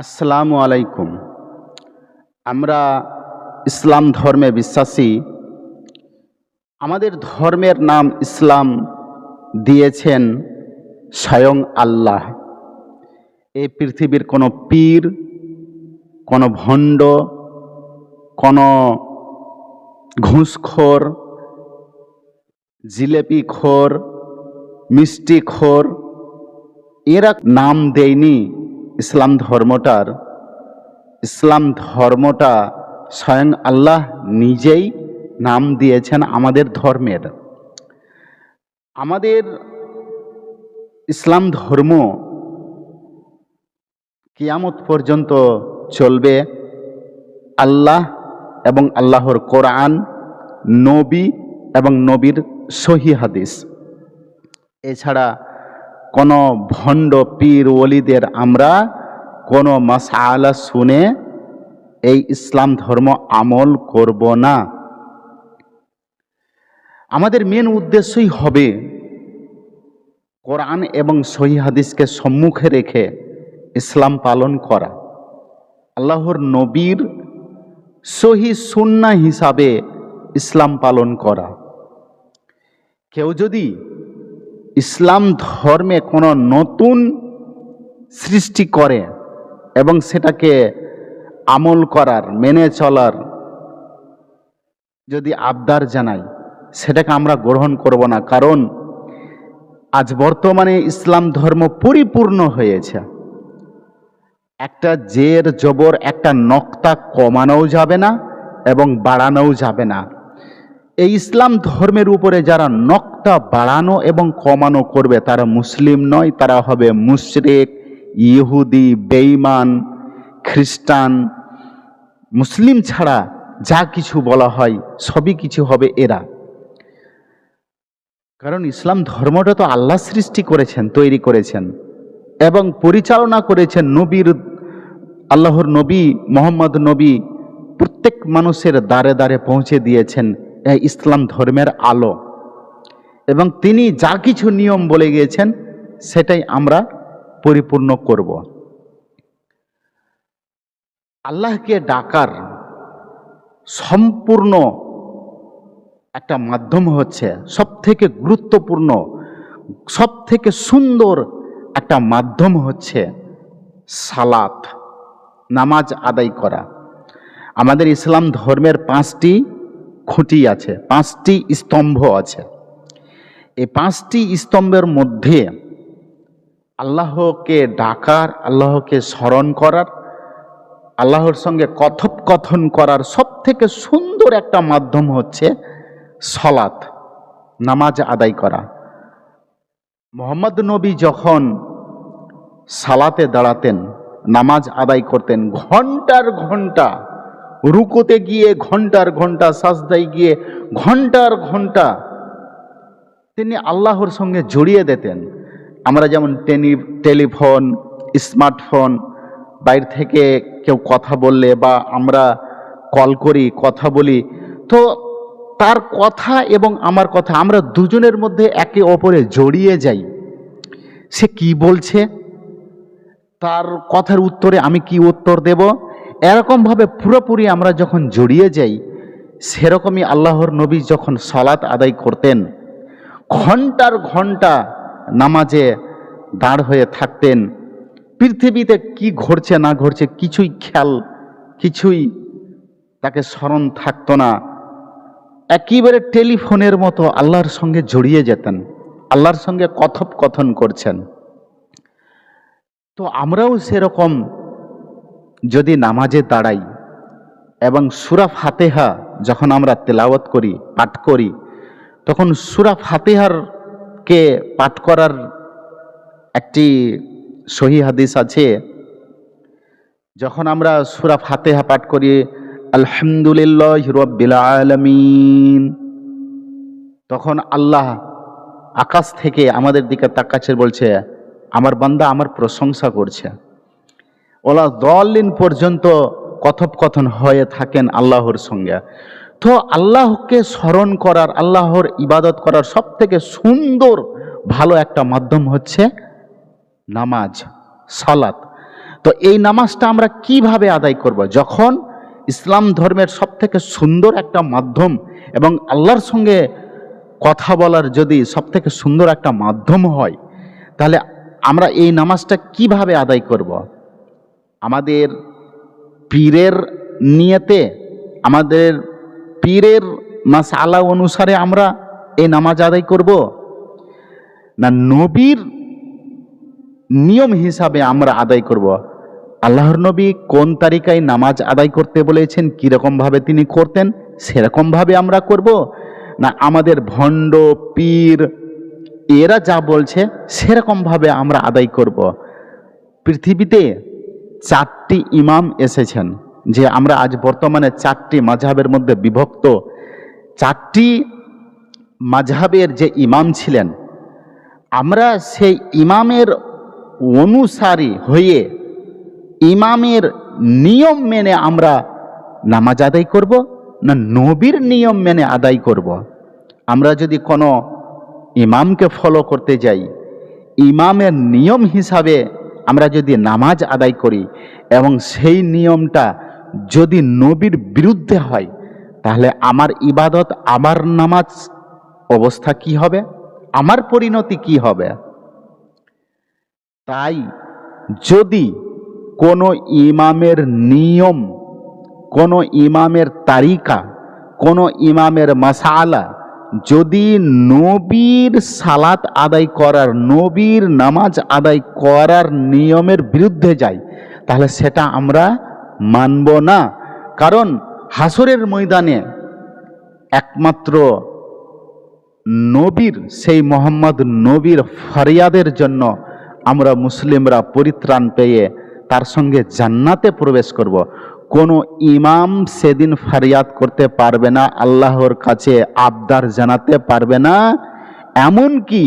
আসসালামু আলাইকুম। আমরা ইসলাম ধর্মে বিশ্বাসী। আমাদের ধর্মের নাম ইসলাম দিয়েছেন স্বয়ং আল্লাহ। এই পৃথিবীর কোনো পীর, কোনো ভণ্ড, কোনো ঘুষখোর জিলেপিখোর মিষ্টিখোর এরা নাম দেয়নি। ইসলাম ধর্মটার, ইসলাম ধর্মটা স্বয়ং আল্লাহ নিজেই নাম দিয়েছেন আমাদের ধর্মের। আমাদের ইসলাম ধর্ম কিয়ামত পর্যন্ত চলবে আল্লাহ এবং আল্লাহর কোরআন, নবী এবং নবীর সহি হাদিস। এছাড়া কোনো ভণ্ড পীর ওলিদের আমরা কোনো মাসালা শুনে এই ইসলাম ধর্ম আমল করব না। আমাদের মেন উদ্দেশ্যই হবে কোরআন এবং সহি হাদিসকে সম্মুখে রেখে ইসলাম পালন করা। আল্লাহর নবীর সহি সুন্না হিসাবে ইসলাম পালন করা। কেউ যদি ইসলাম ধর্মে কোনো নতুন সৃষ্টি করে এবং সেটাকে আমল করার, মেনে চলার যদি আবদার জানাই, সেটাকে আমরা গ্রহণ করব না। কারণ আজ বর্তমানে ইসলাম ধর্ম পরিপূর্ণ হয়েছে। একটা জের জবর, একটা নক্তা কমানোও যাবে না এবং বাড়ানোও যাবে না। এই ইসলাম ধর্মের উপরে যারা নক্তা বাড়ানো এবং কমানো করবে, তারা মুসলিম নয়, তারা হবে মুশরেক, ইহুদি বেইমান খ্রিস্টান। মুসলিম ছাড়া যা কিছু বলা হয়, সবই কিছু হবে এরা। কারণ ইসলাম ধর্মটা তো আল্লাহ সৃষ্টি করেছেন, তৈরি করেছেন। এবং পরিচালনা করেছেন নবীর, আল্লাহর নবী, মোহাম্মদ নবী প্রত্যেক মানুষের দ্বারে দ্বারে পৌঁছে দিয়েছেন ইসলাম ধর্মের আলো। এবং তিনি যা কিছু নিয়ম বলে গিয়েছেন, সেটাই আমরা পরিপূর্ণ করব। আল্লাহকে ডাকার সম্পূর্ণ একটা মাধ্যম হচ্ছে সব থেকে গুরুত্বপূর্ণ সব থেকে সুন্দর একটা মাধ্যম হচ্ছে সালাত, নামাজ আদায় করা। আমাদের ইসলাম ধর্মের পাঁচটি খুঁটি আছে, পাঁচটি স্তম্ভ আছে। এই পাঁচটি স্তম্ভের মধ্যে আল্লাহকে ডাকার, আল্লাহকে স্মরণ করার, আল্লাহর সঙ্গে কথোপকথন করার সব থেকে সুন্দর একটা মাধ্যম হচ্ছে সলাত নামাজ আদায় করা। মোহাম্মদ নবী যখন সালাতে দাঁড়াতেন, নামাজ আদায় করতেন, ঘণ্টার ঘণ্টা রুকোতে গিয়ে ঘণ্টার ঘণ্টা সাজদায় গিয়ে ঘণ্টার ঘণ্টা তিনি আল্লাহর সঙ্গে জড়িয়ে দিতেন। আমরা যেমন টেনি, টেলিফোন, স্মার্টফোন, বাইরে থেকে কেউ কথা বললে বা আমরা কল করি, কথা বলি, তো তার কথা এবং আমার কথা আমরা দুজনের মধ্যে একে অপরে জড়িয়ে যাই। সে কি বলছে? তার কথার উত্তরে আমি কি উত্তর দেব? এরকমভাবে পুরোপুরি আমরা যখন জড়িয়ে যাই, সেরকমই আল্লাহর নবী যখন সালাত আদায় করতেন, ঘণ্টার ঘণ্টা নামাজে দাঁড় হয়ে থাকতেন, পৃথিবীতে কি ঘটছে না ঘটছে কিছুই খেয়াল, কিছুই তাকে স্মরণ থাকতো না। একেবারে টেলিফোনের মতো আল্লাহর সঙ্গে জড়িয়ে যেতেন, আল্লাহর সঙ্গে কথোপকথন করছেন। তো আমরাও সেরকম যদি নামাজে দাঁড়াই এবং সুরা ফাতেহা যখন আমরা তেলাওয়াত করি, পাঠ করি, তখন সুরা ফাতেহার কে পাঠ করার একটি সহি হাদিস আছে। যখন আমরা সুরা ফাতেহা পাঠ করি, আলহামদুলিল্লাহ রব্বিল আলামিন, তখন আল্লাহ আকাশ থেকে আমাদের দিকে তাকাচ্ছে, বলছে, আমার বান্দা আমার প্রশংসা করছে। ওলা দলিন পর্যন্ত কথোপকথন হয়ে থাকেন আল্লাহর সঙ্গে। তো আল্লাহকে স্মরণ করার, আল্লাহর ইবাদত করার সব থেকে সুন্দর, ভালো একটা মাধ্যম হচ্ছে নামাজ, সালাত। তো এই নামাজটা আমরা কীভাবে আদায় করব? যখন ইসলাম ধর্মের সব থেকে সুন্দর একটা মাধ্যম এবং আল্লাহর সঙ্গে কথা বলার যদি সব থেকে সুন্দর একটা মাধ্যম হয়, তাহলে আমরা এই নামাজটা কীভাবে আদায় করব? আমাদের পীরের নিয়েতে, আমাদের পীরের মাসালা অনুসারে আমরা এই নামাজ আদায় করব। না, নবীর নিয়ম হিসাবে আমরা আদায় করব। আল্লাহর নবী কোন তারিকায় নামাজ আদায় করতে বলেছেন, কীরকমভাবে তিনি করতেন, সেরকমভাবে আমরা করব। না, আমাদের ভণ্ড, পীর, এরা যা বলছে, সেরকমভাবে আমরা আদায় করব। পৃথিবীতে চারটি ইমাম এসেছেন, যে আমরা আজ বর্তমানে চারটি মাঝহাবের মধ্যে বিভক্ত। চারটি মাঝহাবের যে ইমাম ছিলেন, আমরা সেই ইমামের অনুসারী হয়ে ইমামের নিয়ম মেনে আমরা নামাজ আদায় করব না নবীর নিয়ম মেনে আদায় করব? আমরা যদি কোনো ইমামকে ফলো করতে যাই, ইমামের নিয়ম হিসাবে আমরা যদি নামাজ আদায় করি এবং সেই নিয়মটা যদি নবীর বিরুদ্ধে হয়, তাহলে আমার ইবাদত, আমার নামাজ অবস্থা কি হবে? আমার পরিণতি কি হবে? তাই যদি কোনো ইমামের নিয়ম, কোনো ইমামের তারিকা, কোনো ইমামের মাসালা যদি নবীর সালাত আদায় করার, নবীর নামাজ আদায় করার নিয়মের বিরুদ্ধে যায় তাহলে সেটা আমরা মানব না কারণ হাসরের ময়দানে একমাত্র নবীর, সেই মোহাম্মদ নবীর ফরিয়াদের জন্য আমরা মুসলিমরা পরিত্রাণ পেয়ে তার সঙ্গে জান্নাতে প্রবেশ করব। কোনো ইমাম সেদিন ফারিয়াদ করতে পারবে না, আল্লাহর কাছে আবদার জানাতে পারবে না। এমন কি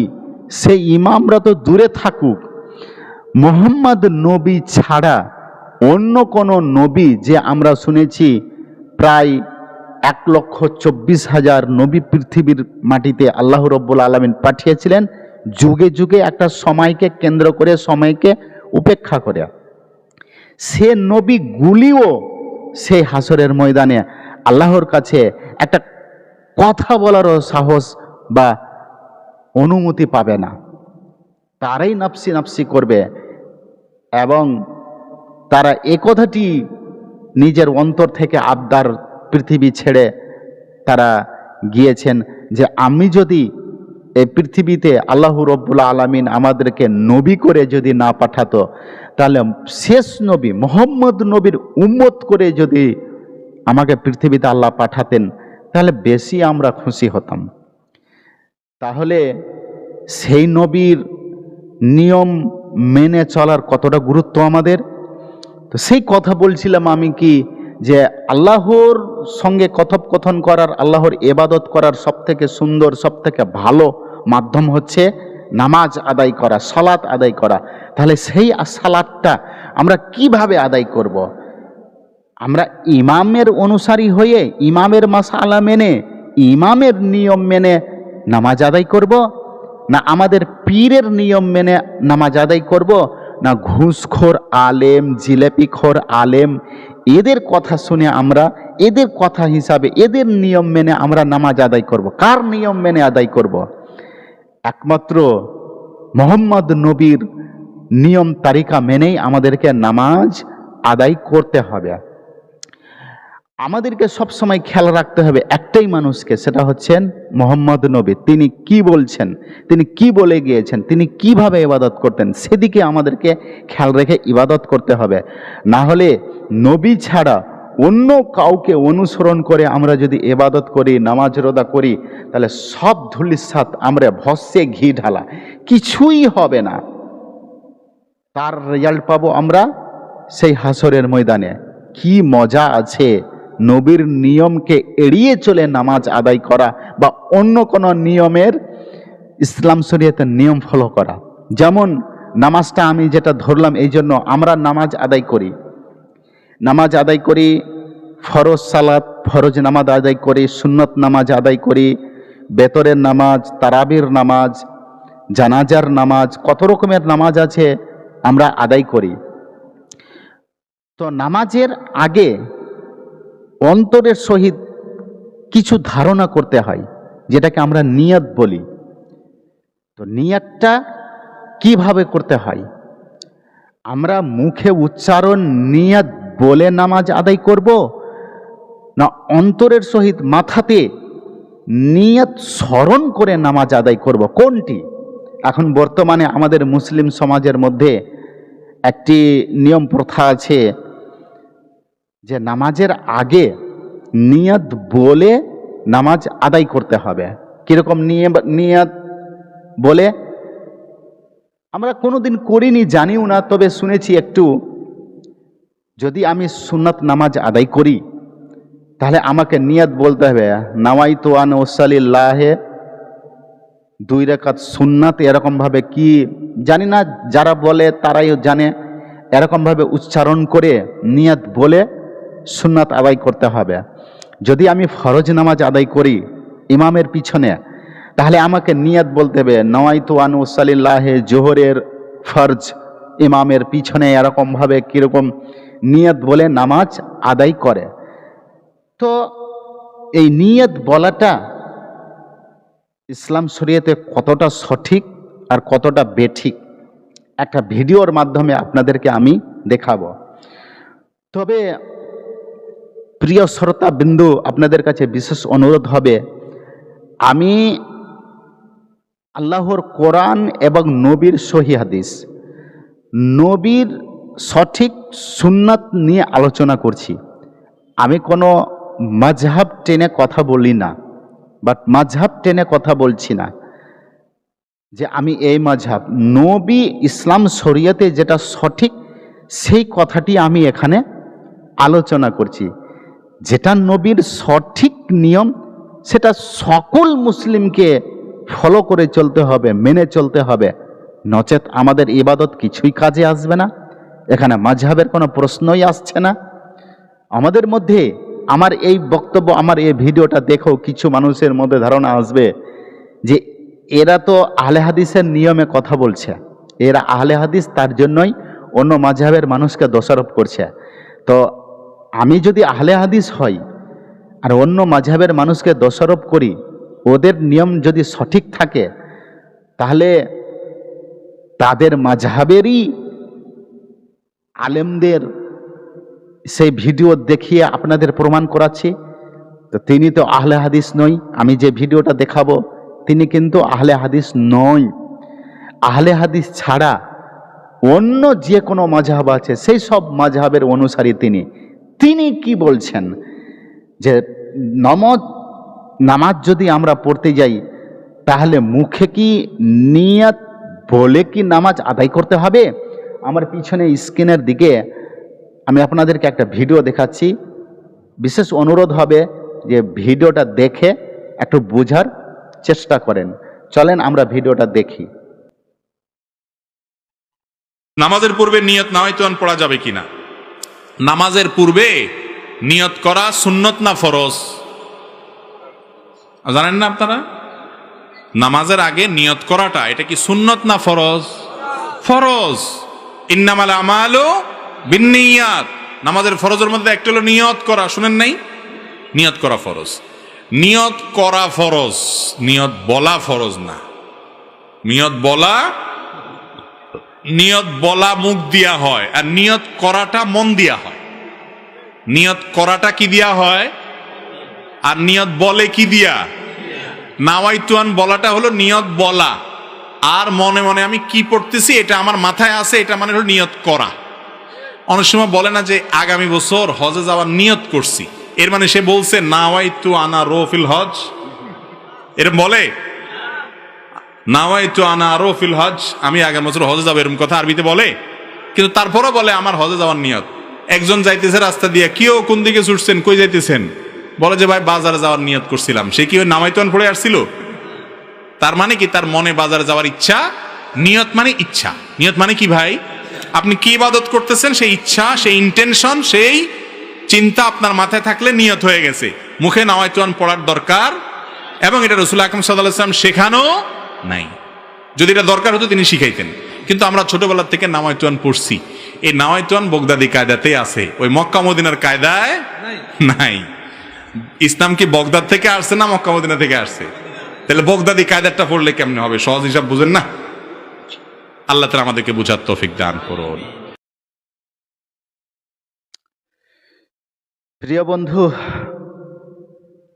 সেই ইমামরা তো দূরে থাকুক। মোহাম্মদ নবী ছাড়া অন্য কোনো নবী যে আমরা শুনেছি প্রায় এক লক্ষ চব্বিশ হাজার নবী পৃথিবীর মাটিতে আল্লাহ রব্বুল আলমিন পাঠিয়েছিলেন, যুগে যুগে একটা সময়কে কেন্দ্র করে, সময়কে উপেক্ষা করে। সে নবীগুলিও সেই হাসরের ময়দানে আল্লাহর কাছে একটা কথা বলারও সাহস বা অনুমতি পাবে না। তারাই নাপসি নাপসি করবে এবং তারা এ কথাটি নিজের অন্তর থেকে আবদার পৃথিবী ছেড়ে তারা গিয়েছেন যে আমি যদি এই পৃথিবীতে আল্লাহ রব্বুল আলমিন আমাদেরকে নবী করে যদি না পাঠাতো, তাহলে শেষ নবী, মোহাম্মদ নবীর উম্মত করে যদি আমাকে পৃথিবীতে আল্লাহ পাঠাতেন, তাহলে বেশি আমরা খুশি হতাম। তাহলে সেই নবীর নিয়ম মেনে চলার কতটা গুরুত্ব আমাদের? তো সেই কথা বলছিলাম আমি কি, যে আল্লাহর সঙ্গে কথোপকথন করার, আল্লাহর এবাদত করার সব থেকে সুন্দর সব থেকে ভালো মাধ্যম হচ্ছে নামাজ আদায় করা, সালাত আদায় করা। তাহলে সেই সালাদটা আমরা কীভাবে আদায় করব। আমরা ইমামের অনুসারী হয়ে, ইমামের মাসালা মেনে, ইমামের নিয়ম মেনে নামাজ আদায় করব? না আমাদের পীরের নিয়ম মেনে নামাজ আদায় করব? না ঘুষখোর আলেম জিলেপিখোর আলেম এদের কথা শুনে আমরা, এদের কথা হিসাবে, এদের নিয়ম মেনে আমরা নামাজ আদায় করব। কার নিয়ম মেনে আদায় করব? একমাত্র মোহাম্মদ নবীর নিয়ম তালিকা মেনেই আমাদেরকে নামাজ আদায় করতে হবে। আমাদেরকে সব সময় খেয়াল রাখতে হবে একটাই মানুষকে, সেটা হচ্ছেন মোহাম্মদ নবী। তিনি কি বলছেন? তিনি কি বলে গিয়েছেন? তিনি কীভাবে ইবাদত করতেন? সেদিকে আমাদেরকে খেয়াল রেখে ইবাদত করতে হবে। না হলে নবী ছাড়া অন্য কাউকে অনুসরণ করে আমরা যদি এবাদত করি, নামাজ রোদা করি, তাহলে সব ধুলির ধুলিসাত আমরা ভস্যে ঘি ঢালা। কিছুই হবে না। তার রেজাল্ট পাবো আমরা সেই হাসরের ময়দানে। কি মজা আছে নবীর নিয়মকে এড়িয়ে চলে নামাজ আদায় করা বা অন্য কোনো নিয়মের ইসলাম শরীয়তের নিয়ম ফলো করা। যেমন নামাজটা আমি যেটা ধরলাম এই জন্য আমরা নামাজ আদায় করি। নামাজ আদায় করি, ফরজ সালাত, ফরজ নামাজ আদায় করি, সুন্নত নামাজ আদায় করি, বেতরের নামাজ, তারাবির নামাজ, জানাজার নামাজ, কত রকমের নামাজ আছে আমরা আদায় করি। তো নামাজের আগে অন্তরের সহিত কিছু ধারণা করতে হয়, যেটাকে আমরা নিয়ত বলি। তো নিয়তটা কীভাবে করতে হয়? আমরা মুখে উচ্চারণ নিয়ত বলে নামাজ আদায় করব? না অন্তরের সহিত মাথাতে নিয়ত স্মরণ করে নামাজ আদায় করব? কোনটি? এখন বর্তমানে আমাদের মুসলিম সমাজের মধ্যে একটি নিয়ম প্রথা আছে যে নামাজের আগে নিয়ত বলে নামাজ আদায় করতে হবে। কীরকম নিয়ত বলে? আমরা কোনোদিন করিনি, জানিও না, তবে শুনেছি একটু যদি আমি সুন্নত নামাজ আদায় করি, তাহলে আমাকে নিয়ত বলতে হবে নামাই তো আন ওসালিল্লাহে দুই রেখাত সুন্নাত এরকমভাবে কি জানি না, যারা বলে তারাই জানে, এরকমভাবে উচ্চারণ করে নিয়ত বলে সুন্নাত আদায় করতে হবে। যদি আমি ফরজ নামাজ আদায় করি ইমামের পিছনে, তাহলে আমাকে নিয়ত বলতে হবে নওয়াই তো আন ওসালিল্লাহে জোহরের ফরজ ইমামের পিছনে এরকমভাবে কীরকম নিয়ত বলে নামাজ আদায় করে। তো এই নিয়ত বলাটা ইসলাম শরীয়তে কতটা সঠিক আর কতটা বেঠিক, একটা ভিডিওর মাধ্যমে আপনাদেরকে আমি দেখাবো। তবে প্রিয় শ্রোতা বিন্দু আপনাদের কাছে বিশেষ অনুরোধ হবে, আমি আল্লাহর কোরআন এবং নবীর সহি হাদিস, নবীর সঠিক সুন্নাত নিয়ে আলোচনা করছি। আমি কোনো মাঝহাব টেনে কথা বলি না বাট মাঝহাব টেনে কথা বলছি না। যে আমি এই মাঝহাব, নবী ইসলাম শরিয়াতে যেটা সঠিক, সেই কথাটি আমি এখানে আলোচনা করছি। যেটা নবীর সঠিক নিয়ম, সেটা সকল মুসলিমকে ফলো করে চলতে হবে, মেনে চলতে হবে। নচেত আমাদের ইবাদত কিছুই কাজে আসবে না। এখানে মাঝহাবের কোনো প্রশ্নই আসছে না। আমাদের মধ্যে আমার এই বক্তব্য, আমার এই ভিডিওটা দেখেও কিছু মানুষের মধ্যে ধারণা আসবে যে এরা তো আহলে হাদিসের নিয়মে কথা বলছে। এরা আহলে হাদিস, তার জন্যই অন্য মাঝহাবের মানুষকে দোষারোপ করছে। তো আমি যদি আহলে হাদিস হই আর অন্য মাঝহাবের মানুষকে দোষারোপ করি, ওদের নিয়ম যদি সঠিক থাকে, তাহলে তাদের মাঝহাবেরই আলেমদের সেই ভিডিও দেখিয়ে আপনাদের প্রমাণ করাচ্ছি। তো তিনি তো আহলে হাদিস নই আমি যে ভিডিওটা দেখাবো, তিনি কিন্তু আহলে হাদিস নয়। আহলে হাদিস ছাড়া অন্য যে কোনো মাঝহাব আছে, সেই সব মাঝহাবের অনুসারী তিনি। তিনি কি বলছেন? যে নমজ, নামাজ যদি আমরা পড়তে যাই, তাহলে মুখে কি নিয়াত, বলে কি নামাজ আদায় করতে হবে? আমার পিছনে স্ক্রিনের দিকে আমি আপনাদেরকে একটা ভিডিও দেখাচ্ছি। বিশেষ অনুরোধ হবে যে ভিডিওটা দেখে একটু বোঝার চেষ্টা করেন। চলেন আমরা ভিডিওটা দেখি। নামাজের পূর্বে নিয়ত না হয়তো পড়া যাবে কিনা? নামাজের পূর্বে নিয়ত করা সুন্নত না ফরজ? জানেন না আপনারা? নামাজের আগে নিয়ত করাটা, এটা কি সুন্নত না ফরজ? ফরজ। ইন্নামাল আমালু বিন্নিয়াত। নামাজের ফরজের মধ্যে একটা হলো নিয়ত করা, শুনেন নাই? নিয়ত করা ফরজ। নিয়ত করা ফরজ, নিয়ত বলা ফরজ না। নিয়ত বলা নিয়ত বলা মুখ দিয়া হয়, আর নিয়ত করাটা মন দিয়া হয়। নিয়ত করাটা কি দিয়া হয়? আর নিয়ত বলে কি দিয়া? নাওয়াইতুয়ান বলাটা হলো নিয়ত বলা। আর মনে মনে আমি কি পড়তেছি, এটা আমার মাথায় আছে, এটা মানে হলো নিয়ত করা। অনেক সময় বলে না যে, আগামী বছর হজে যাওয়ার নিয়ত করছি। এর মানে সে বলছে, নাওয়াইতু আনা রোফিল হজ। এরম বলে? নাওয়াইতু আনা রোফিল হজ। আমি আগামী বছর হজে যাব এরকম কথা আরবিতে বলে। কিন্তু তারপরও বলে, আমার হজে যাওয়ার নিয়ত। একজন যাইতেছে রাস্তা দিয়ে কেউ কোন দিকে ছুটছেন, কই যাইতেছেন? বলে যে, ভাই, বাজারে যাওয়ার নিয়ত করছিলাম। সে কি নামাইতন পড়ে আসছিল? তার মানে কি? তার মনে বাজারে যাওয়ার ইচ্ছা নিয়ত মানে ইচ্ছা। নিয়ত মানে কি ভাই? আপনি কি ইবাদত করতেছেন? সেই ইচ্ছা সেই ইন্টেনশন সেই চিন্তা আপনার মাথায় থাকলে নিয়ত হয়ে গেছে। মুখে নামাইতুয়ান পড়ার দরকার এবং এটা রসুল আকরম সাল্লাম শেখানো নাই। যদি এটা দরকার হতো তিনি শিখাইতেন। কিন্তু আমরা ছোটবেলার থেকে নামাইতুয়ান পড়ছি। এই নাওয়াইতুয়ান বগদাদি কায়দাতেই আছে। ওই মক্কা মদিনার কায়দায় নাই। ইসলাম কি বগদাদ থেকে আসছে না মক্কা মদিনা থেকে আসছে? তাহলে বগদাদি কায়দাটা পড়লে কেমনে হবে? সহজ হিসাব বুঝেন না? আল্লাহ তালা আমাদেরকে বুঝার তৌফিক দান করুন। প্রিয় বন্ধু,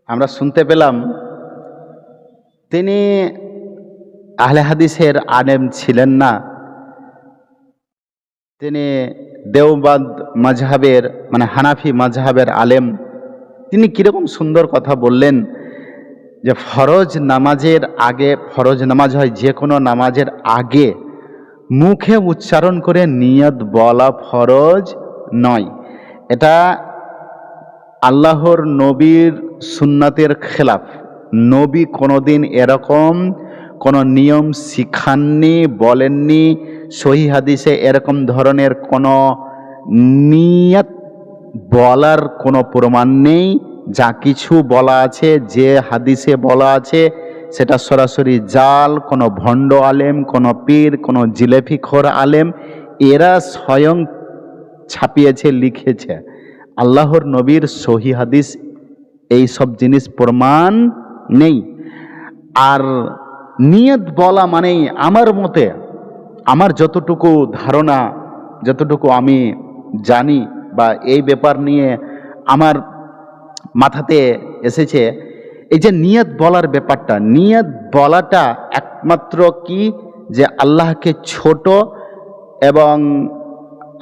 আমরা শুনতে পেলাম তিনি আহলে হাদিসের আলেম ছিলেন না। তিনি দেওবাদ মাজহাবের মানে হানাফি মাজহাবের আলেম। তিনি কীরকম সুন্দর কথা বললেন যে ফরজ নামাজের আগে, ফরজ নামাজ হয় যে কোনো নামাজের আগে মুখে উচ্চারণ করে নিয়ত বলা ফরজ নয়। এটা আল্লাহর নবীর সুন্নাতের খেলাফ। নবী কোনোদিন এরকম কোনো নিয়ম শিখাননি, বলেননি, সহি হাদিসে এরকম ধরনের কোনো নিয়ত বলার কোনো প্রমাণ নেই। যা কিছু বলা আছে, যে হাদিসে বলা আছে, সেটা সরাসরি জাল, কোনো ভণ্ড আলেম, কোনো পীর, কোনো জিলেফিখোর আলেম, এরা স্বয়ং ছাপিয়েছে, লিখেছে। আল্লাহর নবীর সহি হাদিস, এই সব জিনিস প্রমাণ নেই। আর নিয়ত বলা মানেই আমার মতে, আমার যতটুকু ধারণা, যতটুকু আমি জানি বা এই ব্যাপার নিয়ে আমার মাথাতে এসেছে। এই যে নিয়ত বলার ব্যাপারটা, নিয়ত বলাটা একমাত্র কি? যে আল্লাহকে ছোট এবং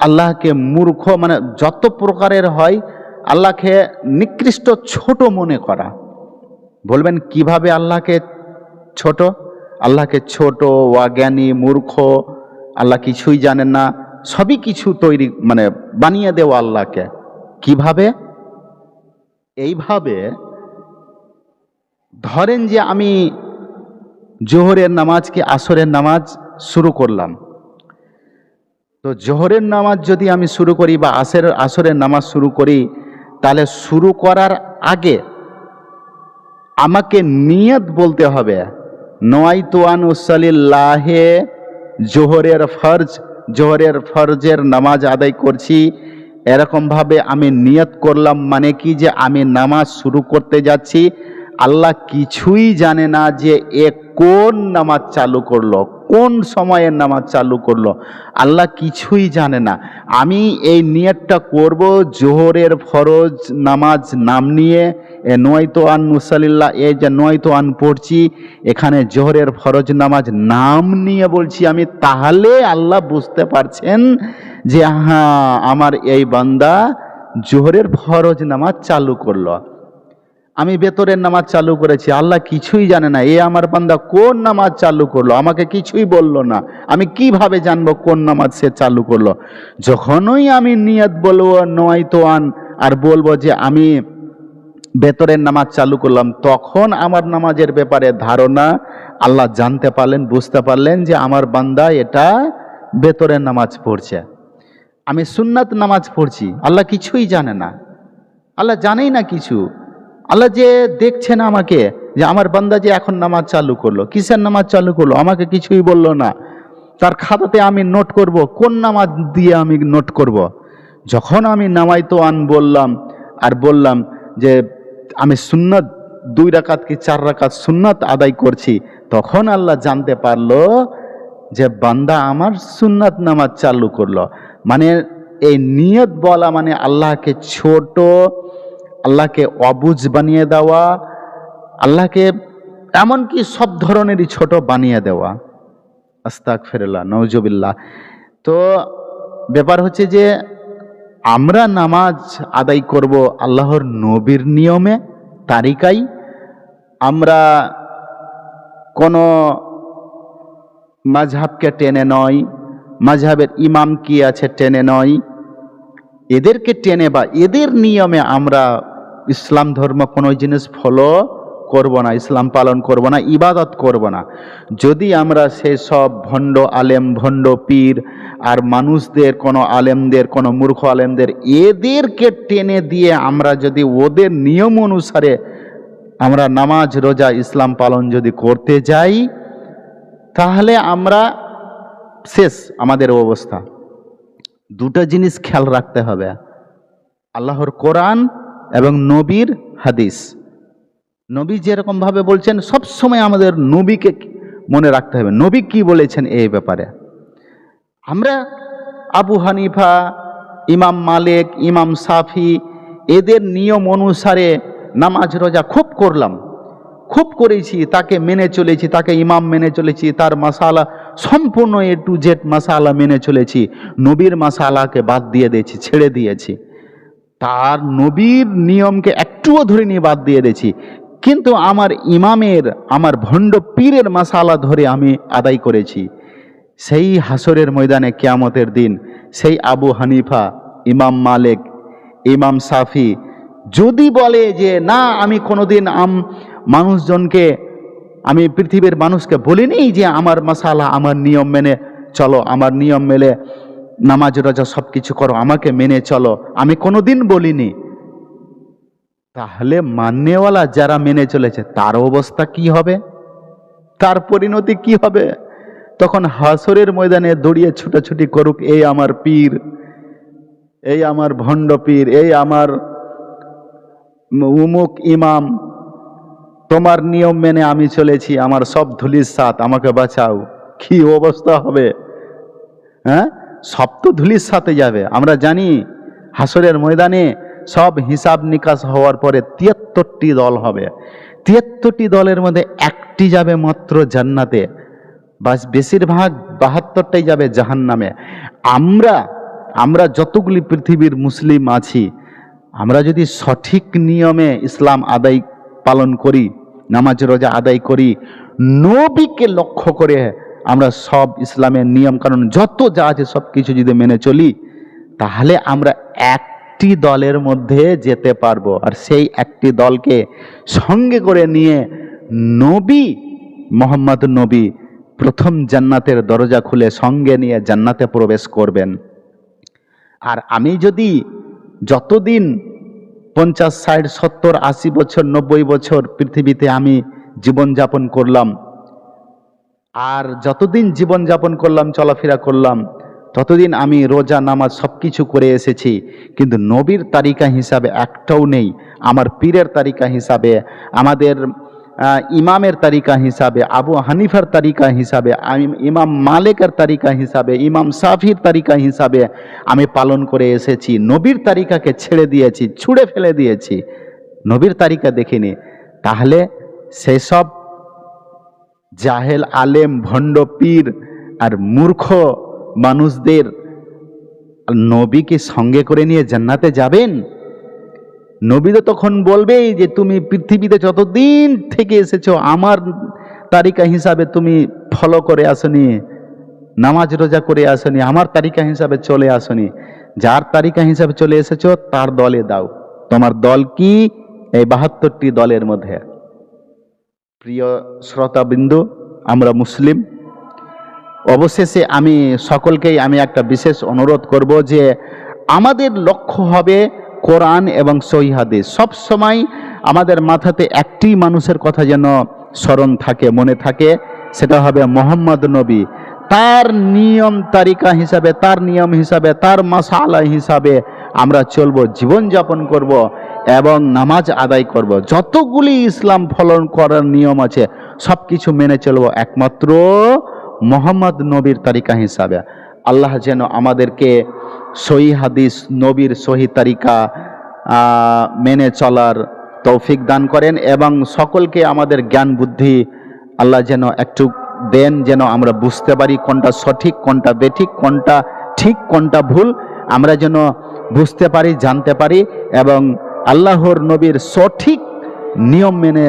আল্লাহকে মূর্খ মানে যত প্রকারের হয়, আল্লাহকে নিকৃষ্ট ছোট মনে করা। বলবেন, কীভাবে আল্লাহকে ছোট? আল্লাহকে ছোট, অজ্ঞানী, মূর্খ, আল্লাহ কিছুই জানেন না। সবই কিছু তৈরি মানে বানিয়ে দেওয়া আল্লাহকে। কীভাবে? এইভাবে ধরেন যে আমি জোহরের নামাজকে আসরের নামাজ শুরু করলাম। তো জোহরের নামাজ যদি আমি শুরু করি বা আসের, আসরের নামাজ শুরু করি, তাহলে শুরু করার আগে আমাকে নিয়ত বলতে হবে নয় তোয়ান উসালিল্লাহে জোহরের ফরজ, জোহরের ফরজের নামাজ আদায় করছি এরকমভাবে আমি নিয়ত করলাম মানে কি যে আমি নামাজ শুরু করতে যাচ্ছি। আল্লাহ কিছুই জানে না যে এ কোন নামাজ চালু করল। কোন সময়ের নামাজ চালু করল? আল্লাহ কিছুই জানে না। আমি এই নিয়তটা করব জোহরের ফরজ নামাজ নাম নিয়ে। এ নয়তো আন মুসালিল্লাহ এই যে নয়তো আন পড়ছি, এখানে জোহরের ফরজ নামাজ নাম নিয়ে বলছি আমি, তাহলে আল্লাহ বুঝতে পারছেন যে হ্যাঁ আমার এই বান্দা জোহরের ফরজ নামাজ চালু করল। আমি বেতরের নামাজ চালু করেছি, আল্লাহ কিছুই জানে না, এ আমার বান্দা কোন নামাজ চালু করল, আমাকে কিছুই বলল না, আমি কীভাবে জানব কোন নামাজ সে চালু করল? যখনই আমি নিয়ত বলব, নয় তো আন, আর বলব যে আমি বেতরের নামাজ চালু করলাম, তখন আমার নামাজের ব্যাপারে ধারণা আল্লাহ জানতে পারলেন, বুঝতে পারলেন যে আমার বান্দা এটা বেতরের নামাজ পড়ছে। আমি সুন্নাত নামাজ পড়ছি, আল্লাহ কিছুই জানে না। আল্লাহ জানেই না কিছু। আল্লাহ যে দেখছেন আমাকে, যে আমার বান্দা যে এখন নামাজ চালু করল, কিসের নামাজ চালু করল, আমাকে কিছুই বলল না তার খাতাতে আমি নোট করব, কোন নামাজ দিয়ে আমি নোট করব। যখন আমি নামাই তো আন বললাম, আর বললাম যে আমি সুন্নত দুই রাকাত কি চার রাকাত সুন্নত আদায় করছি, তখন আল্লাহ জানতে পারল যে বান্দা আমার সুন্নাত নামাজ চালু করল মানে এই নিয়ত বলা মানে আল্লাহকে ছোট আল্লাহকে অবুজ বানিয়ে দেওয়া, আল্লাহকে এমনকি সব ধরনেরই ছোট বানিয়ে দেওয়া। আস্তাক ফেরল্লা নওজবিল্লা তো ব্যাপার হচ্ছে যে, আমরা নামাজ আদায় করব আল্লাহর নবীর নিয়মে, তারিকাই। আমরা কোনো মাঝহাবকে টেনে নয়, মাঝহাবের ইমাম কি আছে টেনে নয়। এদেরকে টেনে বা এদের নিয়মে আমরা ইসলাম ধর্ম কোনো জিনিস ফলো করব না, ইসলাম পালন করব না, ইবাদত করব না। যদি আমরা সেই সব ভণ্ড আলেম, ভণ্ড পীর আর মানুষদের, কোনো আলেমদের, কোনো মূর্খ আলেমদের এদেরকে টেনে দিয়ে আমরা যদি ওদের নিয়ম অনুসারে আমরা নামাজ, রোজা, ইসলাম পালন যদি করতে যাই, তাহলে আমরা শেষ আমাদের অবস্থা। দুটো জিনিস খেয়াল রাখতে হবে। আল্লাহর কোরআন এবং নবীর হাদিস। নবী যেরকম ভাবে বলছেন, সব সময় আমাদের নবীকে মনে রাখতে হবে। নবী কি বলেছেন এই ব্যাপারে? আমরা আবু হানিফা, ইমাম মালিক, ইমাম সাফি, এদের নিয়ম অনুসারে নামাজ, রোজা খুব করলাম। খুব করেছি, তাকে মেনে চলেছি, তাকে ইমাম মেনে চলেছি, তার মাসালা, সম্পূর্ণ এ টু জেড মাসালা মেনে চলেছি। নবীর মাসালাকে বাদ দিয়ে দিয়েছি, ছেড়ে দিয়েছি। তার নবীর নিয়মকে একটুও ধরে নিয়ে বাদ দিয়ে দিয়েছি। কিন্তু আমার ইমামের, আমার ভণ্ড পীরের মাসালা ধরে আমি আদায় করেছি। সেই হাসরের ময়দানে কেয়ামতের দিন, সেই আবু হানিফা, ইমাম মালিক, ইমাম সাফি যদি বলে যে, না, আমি কোনোদিন আম, মানুষজনকে, আমি পৃথিবীর মানুষকে বলিনি যে আমার মশালা আমার নিয়ম মেনে চলো, আমার নিয়ম মেনে নামাজ, রোজা সব কিছু করো, আমাকে মেনে চলো। আমি কোনোদিন বলিনি। তাহলে মান্যওয়ালা যারা মেনে চলেছে, তার অবস্থা কি হবে? তার পরিণতি কি হবে? তখন হাসরের ময়দানে দৌড়িয়ে ছুটাছুটি করুক, এই আমার পীর, এই আমার ভণ্ড পীর, এই আমার উমুক ইমাম, তোমার নিয়ম মেনে আমি চলেছি, আমার সব ধুলির সাথ আমাকে বাঁচাও। কি অবস্থা হবে? হ্যাঁ? সব তো ধুলির সাথে যাবে। আমরা জানি হাসরের ময়দানে সব হিসাব নিকাশ হওয়ার পরে তিয়াত্তরটি দল হবে। তিয়াত্তরটি দলের মধ্যে একটি যাবে মাত্র জান্নাতে। বাস বেশিরভাগ বাহাত্তরটাই যাবে জাহান্নামে। আমরা আমরা যতগুলি পৃথিবীর মুসলিম আছি, আমরা যদি সঠিক নিয়মে ইসলাম আদায় পালন করি, নামাজ রোজা আদায় করি, নবীকে লক্ষ্য করে আমরা সব ইসলামের নিয়ম কারণ যত যা আছে সব কিছু যদি মেনে চলি, তাহলে আমরা একটি দলের মধ্যে যেতে পারব। আর সেই একটি দলকে সঙ্গে করে নিয়ে নবী, মোহাম্মদ নবী প্রথম জান্নাতের দরজা খুলে সঙ্গে নিয়ে জান্নাতে প্রবেশ করবেন। আর আমি যদি যতদিন পঞ্চাশ, ষাট, সত্তর, আশি বছর, নব্বই বছর পৃথিবীতে আমি জীবনযাপন করলাম আর যতদিন জীবনযাপন করলাম, চলাফেরা করলাম, ততদিন আমি রোজা, নামাজ সব কিছু করে এসেছি। কিন্তু নবীর তালিকা হিসাবে একটাও নেই। আমার পীরের তালিকা হিসাবে, আমাদের ইমামের তালিকা হিসাবে, আবু হানিফার তালিকা হিসাবে ইমাম মালিকের তালিকা হিসাবে, ইমাম সাফির তালিকা হিসাবে আমি পালন করে এসেছি। নবীর তালিকাকে ছেড়ে দিয়েছি, ছুঁড়ে ফেলে দিয়েছি। নবীর তালিকা দেখিনি। তাহলে সেসব জাহেল, আলেম, ভণ্ড, পীর আর মূর্খ মানুষদের নবীকে সঙ্গে করে নিয়ে জান্নাতে যাবেন? নবী তো তখন বলবেই যে, তুমি পৃথিবীতে যতদিন থেকে এসেছ, আমার তালিকা হিসাবে তুমি ফলো করে আসনি, নামাজ রোজা করে আসনি, আমার তালিকা হিসাবে চলে আসনি। যার তালিকা হিসাবে চলে এসেছ, তার দলে দাও। তোমার দল কি? এই বাহাত্তরটি দলের মধ্যে। প্রিয় শ্রোতাবিন্দু, আমরা মুসলিম। অবশেষে আমি সকলকেই আমি একটা বিশেষ অনুরোধ করব যে আমাদের লক্ষ্য হবে কোরআন এবং সহি হাদিস। সব সময় আমাদের মাথাতে একটি মানুষের কথা যেন স্মরণ থাকে, মনে থাকে, সেটা হবে মোহাম্মদ নবী। তার নিয়ম তারিকা হিসাবে, তার নিয়ম হিসাবে, তার মাসালা হিসাবে আমরা চলবো, জীবনযাপন করব। এবং নামাজ আদায় করব। যতগুলি ইসলাম ফলন করার নিয়ম আছে সব কিছু মেনে চলব একমাত্র মোহাম্মদ নবীর তালিকা হিসাবে। আল্লাহ যেন আমাদেরকে সহি হাদিস নবীর সহি আহ, মেনে চলার তৌফিক দান করেন এবং সকলকে আমাদের জ্ঞান বুদ্ধি আল্লাহ যেন একটু দেন যেন আমরা বুঝতে পারি কোনটা সঠিক কোনটা বেঠিক কোনটা ঠিক কোনটা ভুল। আমরা যেন বুঝতে পারি জানতে পারি এবং আল্লাহর নবীর সঠিক নিয়ম মেনে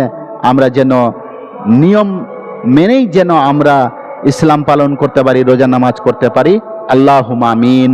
আমরা যেন, নিয়ম মেনেই যেন আমরা ইসলাম পালন করতে পারি, রোজা নামাজ করতে পারি। আল্লাহ আমিন।